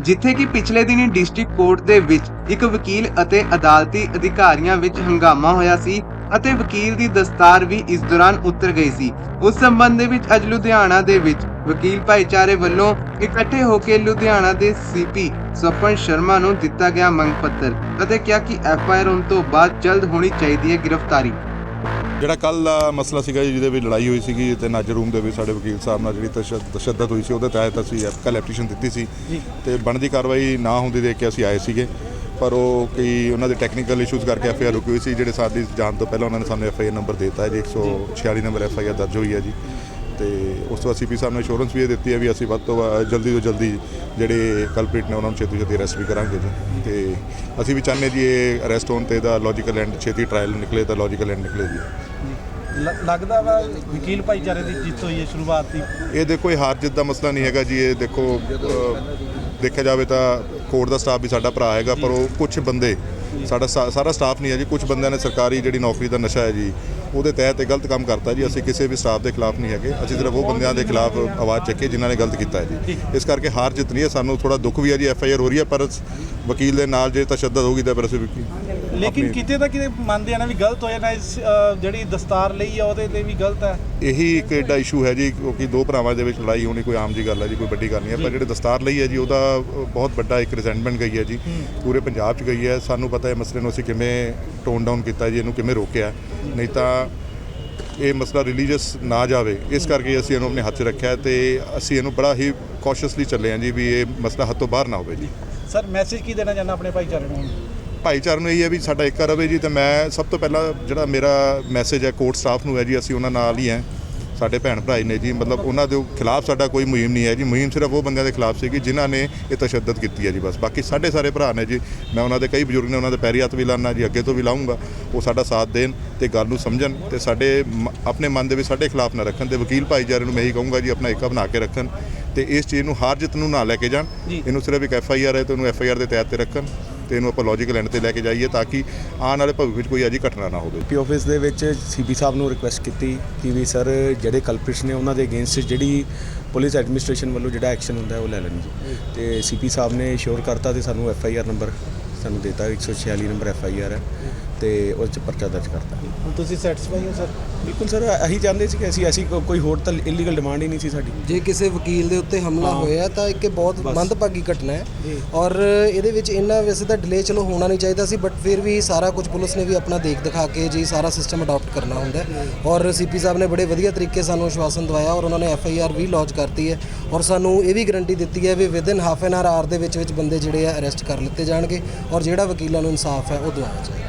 ਜਿੱਥੇ ਕਿ ਪਿਛਲੇ ਦਿਨੀ ਡਿਸਟ੍ਰਿਕਟ ਕੋਰਟ ਦੇ ਵਿੱਚ ਇੱਕ ਵਕੀਲ ਅਤੇ ਅਦਾਲਤੀ ਅਧਿਕਾਰੀਆਂ ਵਿੱਚ ਹੰਗਾਮਾ ਹੋਇਆ ਸੀ ਅਤੇ ਵਕੀਲ ਦੀ ਦਸਤਾਰ ਵੀ ਇਸ ਦੌਰਾਨ ਉਤਰ ਗਈ ਸੀ। ਉਸ ਸੰਬੰਧ ਦੇ ਵਿੱਚ ਅੱਜ ਲੁਧਿਆਣਾ ਦੇ ਵਿੱਚ ਵਕੀਲ ਭਾਈਚਾਰੇ ਵੱਲੋਂ ਇਕੱਠੇ ਹੋ ਕੇ ਲੁਧਿਆਣਾ ਦੇ ਸੀਪੀ ਸਪਨ ਸ਼ਰਮਾ ਨੂੰ ਦਿੱਤਾ ਗਿਆ ਮੰਗ ਪੱਤਰ ਅਤੇ ਕਿਹਾ ਕਿ ਐਫ ਆਈ ਆਰ ਹੋਣ ਤੋਂ ਬਾਅਦ ਜਲਦ ਹੋਣੀ ਚਾਹੀਦੀ ਹੈ ਗ੍ਰਿਫਤਾਰੀ। ਜਿਹੜਾ ਕੱਲ ਦਾ ਮਸਲਾ ਸੀਗਾ ਜੀ ਜਿਹਦੇ ਵਿੱਚ ਲੜਾਈ ਹੋਈ ਸੀਗੀ ਤੇ ਨਾਜਰ ਰੂਮ ਦੇ ਵਿੱਚ ਸਾਡੇ ਵਕੀਲ ਸਾਹਿਬ ਨਾਲ ਜਿਹੜੀ ਤਸ਼ੱਦ- ਤਸ਼ੱਦਦ ਹੋਈ ਸੀ ਉਹਦੇ ਤਹਿਤ ਅਸੀਂ ਕੱਲ ਐਪਲੀਕੇਸ਼ਨ ਦਿੱਤੀ ਸੀ ਤੇ ਬਣਦੀ ਕਾਰਵਾਈ ਨਾ ਹੁੰਦੀ ਦੇਖ ਕੇ ਅਸੀਂ ਆਏ ਸੀਗੇ। ਪਰ ਉਹ ਕਈ ਉਹਨਾਂ ਦੇ ਟੈਕਨੀਕਲ ਇਸ਼ੂਜ਼ ਕਰਕੇ ਐਫ ਆਈ ਆਰ ਰੁਕੀ ਹੋਈ ਸੀ ਜਿਹੜੇ ਸਾਡੀ ਜਾਣ ਤੋਂ ਪਹਿਲਾਂ ਉਹਨਾਂ ਨੇ ਸਾਨੂੰ ਐਫ ਆਈ ਆਰ ਨੰਬਰ ਦਿੱਤਾ ਹੈ ਜੀ 146 ਨੰਬਰ ਐਫ ਆਈ ਆਰ ਦਰਜ ਹੋਈ ਹੈ ਜੀ। ਤੇ ਉਸ ਤੋਂ ਬਾਅਦ ਸੀਪੀ ਸਾਹਿਬ ਨੇ ਇੰਸ਼ੋਰੈਂਸ ਵੀ ਇਹ ਦਿੱਤੀ ਹੈ ਵੀ ਅਸੀਂ ਵੱਧ ਤੋਂ ਵੱਧ ਜਲਦੀ ਤੋਂ ਜਲਦੀ ਜਿਹੜੇ ਕਲਪ੍ਰੀਟ ਨੇ ਉਹਨਾਂ ਨੂੰ ਛੇਤੀ ਛੇਤੀ ਅਰੈਸਟ ਵੀ ਕਰਾਂਗੇ ਜੀ। ਤੇ ਅਸੀਂ ਵੀ ਚਾਹੁੰਦੇ ਜੀ ਇਹ ਅਰੈਸਟ ਹੋਣ ਤੇ ਇਹਦਾ ਲੌਜੀਕਲ ਐਂਡ ਛੇਤੀ ਟ੍ਰਾਇਲ ਨਿਕਲੇ ਤਾਂ ਲੌਜੀਕਲ ਐਂਡ ਨਿਕਲੇ ਜੀ। ਲੱਗਦਾ ਵਾ ਵਕੀਲ ਭਾਈਚਾਰੇ ਦੀ ਜਿੱਤ ਹੋਈ ਹੈ ਸ਼ੁਰੂਆਤ ਦੀ। ਇਹ ਦੇਖੋ ਇਹ ਹਾਰ ਜਿੱਤ ਦਾ ਮਸਲਾ ਨਹੀਂ ਹੈਗਾ ਜੀ ਇਹ ਦੇਖੋ ਦੇਖਿਆ ਜਾਵੇ ਤਾਂ ਕੋਰਟ ਦਾ ਸਟਾਫ ਵੀ ਸਾਡਾ ਭਰਾ ਹੈਗਾ ਪਰ ਉਹ ਕੁਝ ਬੰਦੇ ਸਾਡਾ ਸਾਰਾ ਸਟਾਫ ਨਹੀਂ ਹੈ ਜੀ ਕੁਝ ਬੰਦਿਆਂ ਨੇ ਸਰਕਾਰੀ ਜਿਹੜੀ ਨੌਕਰੀ ਦਾ ਨਸ਼ਾ ਹੈ ਜੀ ਉਹਦੇ ਤਹਿਤ ਇਹ ਗਲਤ ਕੰਮ ਕਰਤਾ ਜੀ। ਅਸੀਂ ਕਿਸੇ ਵੀ ਸਟਾਫ ਦੇ ਖਿਲਾਫ ਨਹੀਂ ਹੈਗੇ। ਅਸੀਂ ਸਿਰਫ ਉਹ ਬੰਦਿਆਂ ਦੇ ਖਿਲਾਫ ਆਵਾਜ਼ ਚੱਕੀ ਜਿਨ੍ਹਾਂ ਨੇ ਗਲਤ ਕੀਤਾ ਹੈ ਜੀ। ਇਸ ਕਰਕੇ ਹਾਰ ਜਿੱਤ ਨਹੀਂ ਹੈ। ਸਾਨੂੰ ਥੋੜਾ ਦੁੱਖ ਵੀ ਹੈ ਜੀ। ਐਫ ਆਈ ਆਰ ਹੋ ਰਹੀ ਹੈ ਪਰ ਵਕੀਲ ਦੇ ਨਾਲ ਜੇ ਤਸ਼ੱਦਦ ਹੋਊਗੀ ਤਾਂ ਫਿਰ ਅਸੀਂ ਲੇਕਿਨ ਕਿਤੇ ਤਾਂ ਕਿਤੇ ਮੰਨਦੇ ਆ ਨਾ ਵੀ ਗਲਤ ਹੋਇਆ ਨਾ ਇਸ, ਅ, ਜਿਹੜੀ ਦਸਤਾਰ ਲਈ ਆ ਉਹਦੇ ਤੇ ਵੀ ਗਲਤ ਹੈ। ਇਹੀ ਇੱਕ ਐਡਾ ਇਸ਼ੂ ਹੈ ਜੀ ਕਿਉਂਕਿ ਦੋ ਭਰਾਵਾਂ ਦੇ ਵਿੱਚ ਲੜਾਈ ਹੋਣੀ ਕੋਈ ਆਮ ਜੀ ਗੱਲ ਹੈ ਜੀ ਕੋਈ ਵੱਡੀ ਗੱਲ ਨਹੀਂ ਹੈ ਪਰ ਜਿਹੜੇ ਦਸਤਾਰ ਲਈ ਹੈ ਜੀ ਉਹਦਾ ਬਹੁਤ ਵੱਡਾ ਇੱਕ ਰਿਜ਼ੈਂਟਮੈਂਟ ਗਈ ਹੈ ਜੀ। ਪੂਰੇ ਪੰਜਾਬ 'ਚ ਗਈ ਹੈ ਸਾਨੂੰ ਪਤਾ ਹੈ ਮਸਲੇ ਨੂੰ ਅਸੀਂ ਕਿਵੇਂ ਟੋਨ ਡਾਊਨ ਕੀਤਾ ਜੀ ਇਹਨੂੰ ਕਿਵੇਂ ਰੋਕਿਆ। ਨਹੀਂ ਤਾਂ ਇਹ ਮਸਲਾ ਰਿਲੀਜੀਅਸ ਨਾ ਜਾਵੇ ਇਸ ਕਰਕੇ ਅਸੀਂ ਇਹਨੂੰ ਆਪਣੇ ਹੱਥ 'ਚ ਰੱਖਿਆ ਤੇ ਅਸੀਂ ਇਹਨੂੰ ਬੜਾ ਹੀ ਕੌਸ਼ੀਅਸਲੀ ਚੱਲੇ ਹਾਂ ਜੀ ਵੀ ਇਹ ਮਸਲਾ ਹੱਥੋਂ ਬਾਹਰ ਨਾ ਹੋਵੇ ਜੀ। ਸਰ ਮੈਸੇਜ ਕੀ ਦੇਣਾ ਚਾਹੁੰਦਾ ਆਪਣੇ ਭਾਈਚਾਰੇ ਨੂੰ ਭਾਈਚਾਰੇ ਨੂੰ ਇਹ ਹੈ ਵੀ ਸਾਡਾ ਏਕਾ ਰਵੇ ਜੀ ਤੇ ਮੈਂ ਸਭ ਤੋਂ ਪਹਿਲਾਂ ਜਿਹੜਾ ਮੇਰਾ ਮੈਸੇਜ ਹੈ ਕੋਰਟ ਸਟਾਫ ਨੂੰ ਹੈ ਜੀ ਅਸੀਂ ਉਹਨਾਂ ਨਾਲ ਹੀ ਹੈ। ਸਾਡੇ ਭੈਣ ਭਰਾ ਹੀ ਨੇ ਜੀ ਮਤਲਬ ਉਹਨਾਂ ਦੇ ਖਿਲਾਫ ਸਾਡਾ ਕੋਈ ਮੁਹਿੰਮ ਨਹੀਂ ਹੈ ਜੀ। ਮੁਹਿੰਮ ਸਿਰਫ ਉਹ ਬੰਦਿਆਂ ਦੇ ਖਿਲਾਫ ਸੀਗੀ ਜਿਨ੍ਹਾਂ ਨੇ ਇਹ ਤਸ਼ੱਦਦ ਕੀਤੀ ਹੈ ਜੀ ਬਸ। ਬਾਕੀ ਸਾਡੇ ਸਾਰੇ ਭਰਾ ਨੇ ਜੀ ਮੈਂ ਉਹਨਾਂ ਦੇ ਕਈ ਬਜ਼ੁਰਗ ਨੇ ਉਹਨਾਂ ਦੇ ਪੈਰੀ ਹੱਥ ਵੀ ਲਾਣਾ ਜੀ ਅੱਗੇ ਤੋਂ ਵੀ ਲਾਉਂਗਾ ਉਹ ਸਾਡਾ ਸਾਥ ਦੇਣ ਤੇ ਗੱਲ ਨੂੰ ਸਮਝਣ ਤੇ ਸਾਡੇ ਆਪਣੇ ਮਨ ਦੇ ਵਿੱਚ ਸਾਡੇ ਖਿਲਾਫ ਨਾ ਰੱਖਣ ਤੇ ਵਕੀਲ ਭਾਈਚਾਰੇ ਨੂੰ ਮੈਂ ਇਹੀ ਕਹੂੰਗਾ ਜੀ ਆਪਣਾ ਏਕਾ ਬਣਾ ਕੇ ਰੱਖਣ ਤੇ ਇਸ ਚੀਜ਼ ਨੂੰ ਹਾਰ ਜਿੱਤ ਨੂੰ ਨਾ ਲੈ ਕੇ ਜਾਣ। ਇਹਨੂੰ ਸਿਰਫ ਇੱਕ ਐਫ ਆਈ ਆਰ ਹੈ ਤੇ ਉਹਨੂੰ ਐਫ ਆਈ ਆਰ ਦੇ ਤਹਿਤ ਤੇ ਰੱਖਣ। ਤੇ ਇਹਨੂੰ ਆਪਾਂ ਲੌਜੀਕਲ ਐਂਡ ਤੇ ਲੈ ਕੇ ਜਾਈਏ ਤਾਂ ਕਿ ਆਉਣ ਵਾਲੇ ਭਵਿੱਖ ਵਿੱਚ ਕੋਈ ਅਜੀ ਘਟਨਾ ਨਾ ਹੋਵੇ। ਪੀ ਆਫਿਸ ਦੇ ਵਿੱਚ ਸੀਪੀ ਸਾਹਿਬ ਨੂੰ ਰਿਕੁਐਸਟ ਕੀਤੀ ਕਿ ਵੀ ਸਰ ਜਿਹੜੇ ਕਲਪ੍ਰਿਟਸ ਨੇ ਉਹਨਾਂ ਦੇ ਅਗੇਂਸਟ ਜਿਹੜੀ ਪੁਲਿਸ ਐਡਮਿਨਿਸਟ੍ਰੇਸ਼ਨ ਵੱਲੋਂ ਜਿਹੜਾ ਐਕਸ਼ਨ ਹੁੰਦਾ ਉਹ ਲੈ ਲੈਣ ਜੀ। ਤੇ ਸੀਪੀ ਸਾਹਿਬ ਨੇ ਸ਼ੋਰ ਕਰਤਾ ਤੇ ਸਾਨੂੰ ਐਫ ਆਈ ਆਰ ਨੰਬਰ ਸਾਨੂੰ ਦਿੱਤਾ 146 ਨੰਬਰ ਐਫ ਆਈ ਆਰ ਹੈ। ਤੇ ਉਸ 'ਚ ਪਰਚਾ ਦਰਜ ਕਰਤਾ। ਹੁਣ ਤੁਸੀਂ ਸੈਟੀਸਫਾਈ ਹੋ ਸਰ ਬਿਲਕੁਲ ਸਰ ਅਸੀਂ ਚਾਹੁੰਦੇ ਸੀ ਕਿ ਅਸੀਂ ਐਸੀ ਕੋ- ਕੋਈ ਹੋਰ ਤਾਂ ਇਲੀਗਲ ਡਿਮਾਂਡ ਹੀ ਨਹੀਂ ਸੀ ਸਾਡੀ। ਜੇ ਕਿਸੇ ਵਕੀਲ ਦੇ ਉੱਤੇ ਹਮਲਾ ਹੋਇਆ ਤਾਂ ਇੱਕ ਇਹ ਬਹੁਤ ਮੰਦਭਾਗੀ ਘਟਨਾ ਹੈ। ਔਰ ਇਹਦੇ ਵਿੱਚ ਇੰਨਾ ਵੈਸੇ ਤਾਂ ਡਿਲੇ ਚਲੋ ਹੋਣਾ ਨਹੀਂ ਚਾਹੀਦਾ ਸੀ ਬਟ ਫਿਰ ਵੀ ਸਾਰਾ ਕੁਝ ਪੁਲਿਸ ਨੇ ਵੀ ਆਪਣਾ ਦੇਖ ਦਿਖਾ ਕੇ ਜੀ ਸਾਰਾ ਸਿਸਟਮ ਅਡਾਪਟ ਕਰਨਾ ਹੁੰਦਾ ਹੈ। ਔਰ ਸੀਪੀ ਸਾਹਿਬ ਨੇ ਬੜੇ ਵਧੀਆ ਤਰੀਕੇ ਸਾਨੂੰ ਆਸ਼ਵਾਸਨ ਦਵਾਇਆ ਔਰ ਉਹਨਾਂ ਨੇ ਐਫ ਆਈ ਆਰ ਵੀ ਲੌਂਚ ਕਰਤੀ ਹੈ। ਔਰ ਸਾਨੂੰ ਇਹ ਵੀ ਗਾਰੰਟੀ ਦਿੱਤੀ ਹੈ ਵੀ within half N R R ਦੇ ਵਿੱਚ ਵਿੱਚ ਬੰਦੇ ਜਿਹੜੇ ਆ ਅਰੈਸਟ ਕਰ ਲਿੱਤੇ ਜਾਣਗੇ ਔਰ ਜਿਹੜਾ ਵਕੀਲਾਂ ਨੂੰ ਇਨਸਾਫ ਹੈ ਉਹ ਦਿਵਾਇਆ ਜਾਏਗਾ